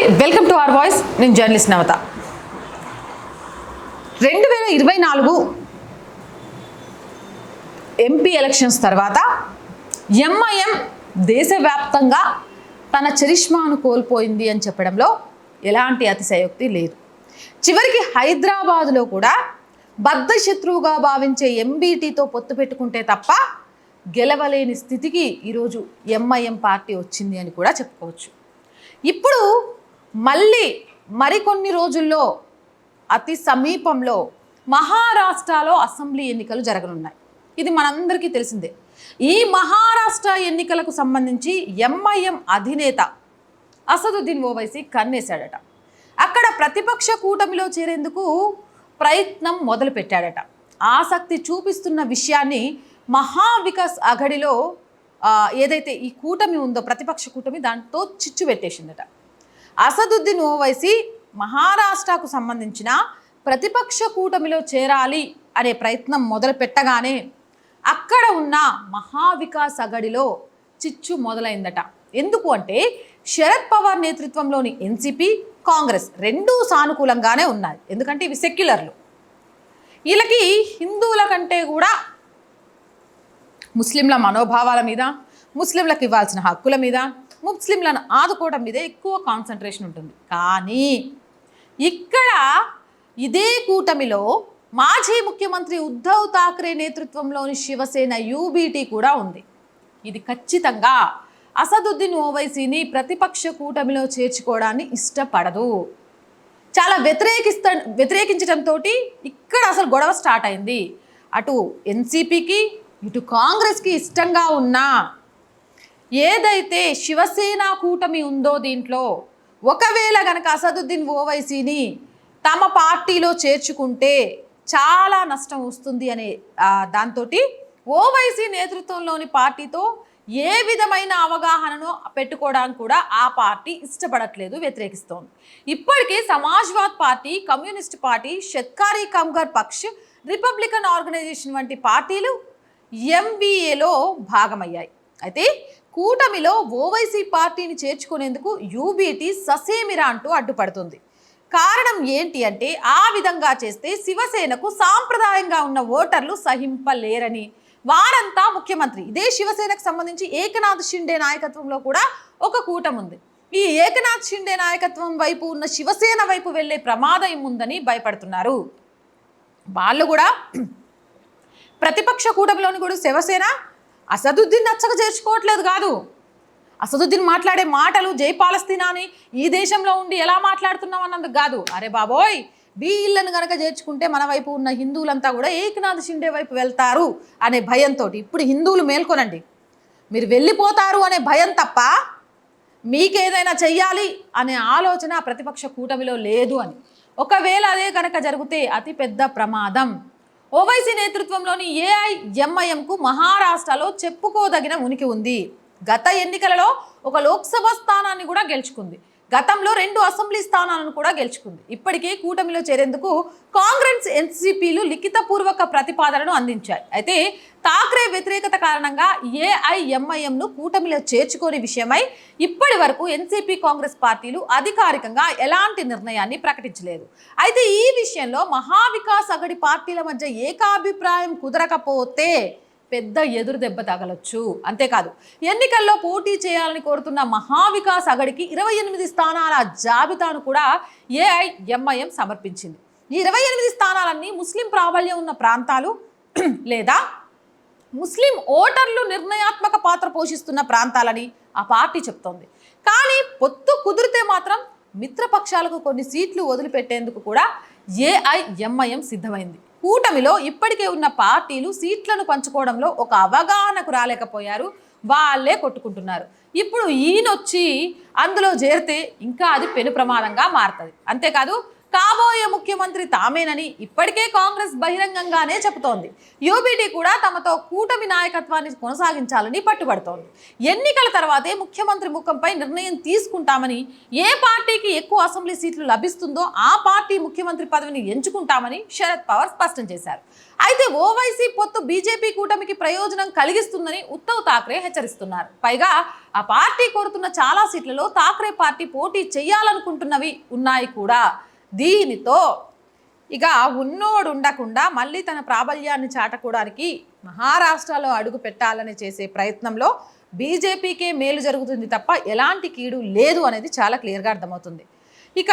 Welcome to our voice. నేను journalist నవత. రెండు వేల ఇరవై నాలుగు ఎంపీ ఎలక్షన్స్ తర్వాత ఎంఐఎం దేశవ్యాప్తంగా తన చరిష్మాను కోల్పోయింది అని చెప్పడంలో ఎలాంటి అతిశయోక్తి లేదు. చివరికి హైదరాబాదులో కూడా బద్ధ శత్రువుగా భావించే ఎంబీటీతో పొత్తు పెట్టుకుంటే తప్ప గెలవలేని స్థితికి ఈరోజు ఎంఐఎం పార్టీ వచ్చింది అని కూడా చెప్పుకోవచ్చు. ఇప్పుడు మళ్ళీ మరికొన్ని రోజుల్లో అతి సమీపంలో మహారాష్ట్రలో అసెంబ్లీ ఎన్నికలు జరగనున్నాయి. ఇది మనందరికీ తెలిసిందే. ఈ మహారాష్ట్ర ఎన్నికలకు సంబంధించి ఎంఐఎం అధినేత అసదుద్దీన్ ఓవైసీ కన్నేశాడట. అక్కడ ప్రతిపక్ష కూటమిలో చేరేందుకు ప్రయత్నం మొదలుపెట్టాడట. ఆసక్తి చూపిస్తున్న విషయాన్ని మహావికాస్ అఘడిలో ఏదైతే ఈ కూటమి ఉందో ప్రతిపక్ష కూటమి దాంతో చిచ్చు పెట్టేసిందట. అసదుద్దీన్ ఓవైసీ మహారాష్ట్రకు సంబంధించిన ప్రతిపక్ష కూటమిలో చేరాలి అనే ప్రయత్నం మొదలుపెట్టగానే అక్కడ ఉన్న మహావికాస్ అగడిలో చిచ్చు మొదలైందట. ఎందుకు అంటే శరద్ పవార్ నేతృత్వంలోని ఎన్సిపి కాంగ్రెస్ రెండూ సానుకూలంగానే ఉన్నాయి. ఎందుకంటే ఇవి సెక్యులర్లు. వీళ్ళకి హిందువుల కంటే కూడా ముస్లింల మనోభావాల మీద ముస్లింలకు ఇవ్వాల్సిన హక్కుల మీద ముస్లింలను ఆదుకోవడం మీద ఎక్కువ కాన్సన్ట్రేషన్ ఉంటుంది. కానీ ఇక్కడ ఇదే కూటమిలో మాజీ ముఖ్యమంత్రి ఉద్ధవ్ థాక్రే నేతృత్వంలోని శివసేన యూబీటీ కూడా ఉంది. ఇది ఖచ్చితంగా అసదుద్దీన్ ఓవైసీని ప్రతిపక్ష కూటమిలో చేర్చుకోవడాన్ని ఇష్టపడదు. చాలా వ్యతిరేకిస్త వ్యతిరేకించడంతో ఇక్కడ అసలు గొడవ స్టార్ట్ అయింది. అటు ఎన్సీపీకి ఇటు కాంగ్రెస్కి ఇష్టంగా ఉన్న ఏదైతే శివసేన కూటమి ఉందో దీంట్లో ఒకవేళ గనక అసదుద్దీన్ ఓవైసీని తమ పార్టీలో చేర్చుకుంటే చాలా నష్టం వస్తుంది అనే దాంతో ఓవైసీ నేతృత్వంలోని పార్టీతో ఏ విధమైన అవగాహనను పెట్టుకోవడానికి కూడా ఆ పార్టీ ఇష్టపడట్లేదు వ్యతిరేకిస్తోంది. ఇప్పటికే Samajwad party communist party Shetkari Kamgar Paksh Republican organisation వంటి పార్టీలు ఎంబీఏలో భాగమయ్యాయి. అయితే కూటమిలో ఓవైసీ పార్టీని చేర్చుకునేందుకు యూబీటీ ససేమిరా అంటూ అడ్డుపడుతుంది. కారణం ఏంటి అంటే ఆ విధంగా చేస్తే శివసేనకు సాంప్రదాయంగా ఉన్న ఓటర్లు సహింపలేరని. వారంతా ముఖ్యమంత్రి. ఇదే శివసేనకు సంబంధించి ఏకనాథ్ షిండే నాయకత్వంలో కూడా ఒక కూటం ఉంది. ఈ ఏకనాథ్ షిండే నాయకత్వం వైపు ఉన్న శివసేన వైపు వెళ్ళే ప్రమాదం ఉందని భయపడుతున్నారు. వాళ్ళు కూడా ప్రతిపక్ష కూటమిలోని కూడా శివసేన అసదుద్దీన్ నచ్చక చేర్చుకోవట్లేదు కాదు. అసదుద్దీన్ మాట్లాడే మాటలు జై పాలస్తీనా అని ఈ దేశంలో ఉండి ఎలా మాట్లాడుతున్నాం అన్నందుకు కాదు. అరే బాబోయ్ వీళ్ళను గనక చేర్చుకుంటే మన వైపు ఉన్న హిందువులంతా కూడా ఏకనాథ్ షిండే వైపు వెళ్తారు అనే భయంతో ఇప్పుడు హిందువులు మేల్కొనండి. మీరు వెళ్ళిపోతారు అనే భయం తప్ప మీకేదైనా చెయ్యాలి అనే ఆలోచన ప్రతిపక్ష కూటమిలో లేదు అని. ఒకవేళ అదే కనుక జరిగితే అతి పెద్ద ప్రమాదం. ఓవైసీ నేతృత్వంలోని ఏఐఎంఐఎంకు మహారాష్ట్రలో చెప్పుకోదగిన ఉనికి ఉంది. గత ఎన్నికలలో ఒక లోక్సభ స్థానాన్ని కూడా గెలుచుకుంది. గతంలో రెండు అసెంబ్లీ స్థానాలను కూడా గెలుచుకుంది. ఇప్పటికే కూటమిలో చేరేందుకు కాంగ్రెస్ ఎన్సీపీలు లిఖితపూర్వక ప్రతిపాదనను అందించాయి. అయితే ఠాక్రే వ్యతిరేకత కారణంగా ఏఐఎంఐఎంను కూటమిలో చేర్చుకోని విషయమై ఇప్పటి వరకు ఎన్సీపీ కాంగ్రెస్ పార్టీలు అధికారికంగా ఎలాంటి నిర్ణయాన్ని ప్రకటించలేదు. అయితే ఈ విషయంలో మహావికాస్ అగడి పార్టీల మధ్య ఏకాభిప్రాయం కుదరకపోతే పెద్ద ఎదురు దెబ్బ తగలొచ్చు. అంతేకాదు ఎన్నికల్లో పోటీ చేయాలని కోరుతున్న మహావికాస్ అగడికి ఇరవై ఎనిమిది స్థానాల జాబితాను కూడా ఏఐఎంఐఎం సమర్పించింది. ఈ ఇరవై ఎనిమిది స్థానాలన్నీ ముస్లిం ప్రాబల్యం ఉన్న ప్రాంతాలు లేదా ముస్లిం ఓటర్లు నిర్ణయాత్మక పాత్ర పోషిస్తున్న ప్రాంతాలని ఆ పార్టీ చెప్తోంది. కానీ పొత్తు కుదిరితే మాత్రం మిత్రపక్షాలకు కొన్ని సీట్లు వదిలిపెట్టేందుకు కూడా ఏఐఎంఐఎం సిద్ధమైంది. కూటమిలో ఇప్పటికే ఉన్న పార్టీలు సీట్లను పంచుకోవడంలో ఒక అవగాహనకు రాలేకపోయారు. వాళ్ళే కొట్టుకుంటున్నారు. ఇప్పుడు ఈయనొచ్చి అందులో చేరితే ఇంకా అది పెను ప్రమాదంగా మారుతుంది. అంతేకాదు కాబోయే ముఖ్యమంత్రి తామేనని ఇప్పటికే కాంగ్రెస్ బహిరంగంగానే చెబుతోంది. యూబీటీ కూడా తమతో కూటమి నాయకత్వాన్ని కొనసాగించాలని పట్టుబడుతోంది. ఎన్నికల తర్వాతే ముఖ్యమంత్రి ముఖంపై నిర్ణయం తీసుకుంటామని ఏ పార్టీకి ఎక్కువ అసెంబ్లీ సీట్లు లభిస్తుందో ఆ పార్టీ ముఖ్యమంత్రి పదవిని ఎంచుకుంటామని శరద్ పవార్ స్పష్టం చేశారు. అయితే ఓవైసీ పొత్తు బీజేపీ కూటమికి ప్రయోజనం కలిగిస్తుందని ఉద్ధవ్ ఠాక్రే హెచ్చరిస్తున్నారు. పైగా ఆ పార్టీ కోరుతున్న చాలా సీట్లలో థాక్రే పార్టీ పోటీ చేయాలనుకుంటున్నవి ఉన్నాయి కూడా. దీనితో ఇక ఉన్నోడు ఉండకుండా మళ్ళీ తన ప్రాబల్యాన్ని చాటకోవడానికి మహారాష్ట్రలో అడుగు పెట్టాలని చేసే ప్రయత్నంలో బీజేపీకే మేలు జరుగుతుంది తప్ప ఎలాంటి కీడు లేదు అనేది చాలా క్లియర్గా అర్థమవుతుంది. ఇక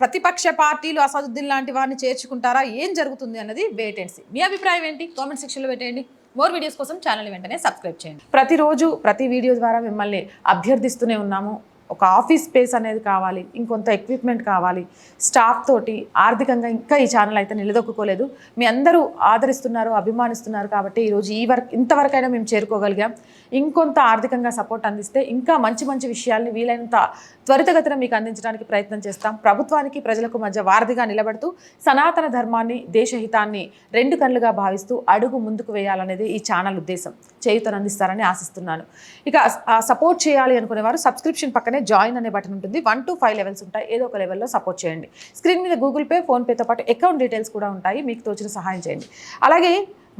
ప్రతిపక్ష పార్టీలు అసదుద్దీన్ లాంటి వారిని చేర్చుకుంటారా? ఏం జరుగుతుంది అన్నది వేటెన్సీ మీ అభిప్రాయం ఏంటి? కామెంట్ సెక్షన్లో పెట్టేయండి. మోర్ వీడియోస్ కోసం ఛానల్ వెంటనే సబ్స్క్రైబ్ చేయండి. ప్రతిరోజు ప్రతి వీడియో ద్వారా మిమ్మల్ని అభ్యర్థిస్తూనే ఉన్నాము. ఒక ఆఫీస్ స్పేస్ అనేది కావాలి ఇంకొంత ఎక్విప్మెంట్ కావాలి స్టాఫ్ తోటి ఆర్థికంగా ఇంకా ఈ ఛానల్ అయితే నిలదొక్కుకోలేదు. మీ అందరూ ఆదరిస్తున్నారు అభిమానిస్తున్నారు కాబట్టి ఈరోజు ఈ వరకు ఇంతవరకైనా మేము చేరుకోగలిగాం. ఇంకొంత ఆర్థికంగా సపోర్ట్ అందిస్తే ఇంకా మంచి మంచి విషయాల్ని వీలైనంత త్వరితగతిన మీకు అందించడానికి ప్రయత్నం చేస్తాం. ప్రభుత్వానికి ప్రజలకు మధ్య వారధిగా నిలబడుతూ సనాతన ధర్మాన్ని దేశహితాన్ని రెండు కళ్ళుగా భావిస్తూ అడుగు ముందుకు వేయాలనేది ఈ ఛానల్ ఉద్దేశం. చేయుతను అందిస్తారని ఆశిస్తున్నాను. ఇక సపోర్ట్ చేయాలి అనుకునే వారు సబ్స్క్రిప్షన్ పక్కనే జాయిన్ అనే బటన్ ఉంటుంది. వన్ టు ఫైవ్ లెవెల్స్ ఉంటాయి. ఏదో ఒక లెవెల్లో సపోర్ట్ చేయండి. స్క్రీన్ మీద గూగుల్ పే ఫోన్పేతో పాటు అకౌంట్ డీటెయిల్స్ కూడా ఉంటాయి. మీకు తోచిన సహాయం చేయండి. అలాగే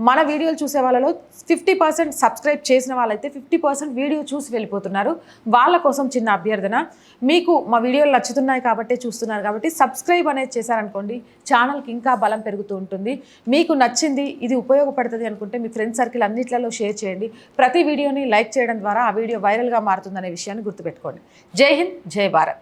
మన వీడియోలు చూసే వాళ్ళలో ఫిఫ్టీ పర్సెంట్ సబ్స్క్రైబ్ చేసిన వాళ్ళైతే ఫిఫ్టీ పర్సెంట్ వీడియో చూసి వెళ్ళిపోతున్నారు. వాళ్ళ కోసం చిన్న అభ్యర్థన. మీకు మా వీడియోలు నచ్చుతున్నాయి కాబట్టి చూస్తున్నారు కాబట్టి సబ్స్క్రైబ్ అనేది చేశారనుకోండి ఛానల్కి ఇంకా బలం పెరుగుతూ ఉంటుంది. మీకు నచ్చింది ఇది ఉపయోగపడుతుంది అనుకుంటే మీ ఫ్రెండ్స్ సర్కిల్ అన్నిట్లలో షేర్ చేయండి. ప్రతి వీడియోని లైక్ చేయడం ద్వారా ఆ వీడియో వైరల్గా మారుతుందనే విషయాన్ని గుర్తుపెట్టుకోండి. జై హింద్ జై భారత్.